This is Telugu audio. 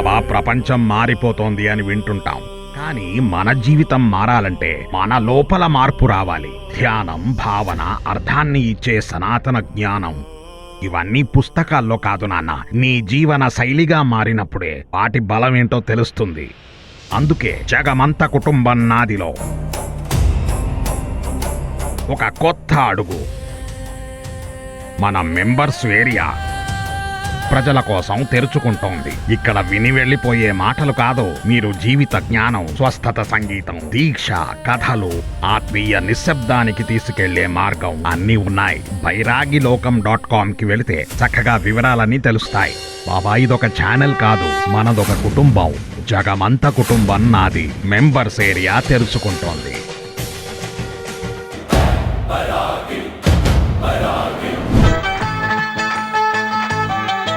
బాబా ప్రపంచం మారిపోతోంది అని వింటుంటాం. కానీ మన జీవితం మారాలంటే మన లోపల మార్పు రావాలి. ధ్యానం భావన అర్థాన్ని ఇచ్చే సనాతన జ్ఞానం. ఇవన్నీ పుస్తకాల్లో కాదు నాన్న. నీ జీవన శైలిగా మారినప్పుడే వాటి బలమేంటో తెలుస్తుంది. అందుకే జగమంత కుటుంబం నాదిలో. ఒక కొత్త అడుగు. మన మెంబర్స్ ఏరియా. ప్రజల కోసం తెరుచుకుంటోంది. ఇక్కడ విని వెళ్ళిపోయే మాటలు కాదు మీరు జీవిత జ్ఞానం స్వస్థత సంగీతం దీక్ష కథలు ఆత్మీయ నిశ్శబ్దానికి తీసుకెళ్ళే మార్గం అన్నీ ఉన్నాయి. బైరాగి లోకం డాట్ కామ్కి వెళితే చక్కగా వివరాలన్నీ తెలుస్తాయి. బాబా ఇదొక ఛానల్ కాదు మనదొక కుటుంబం. జగమంత కుటుంబం నాది. Members area తెరుచుకుంటోంది.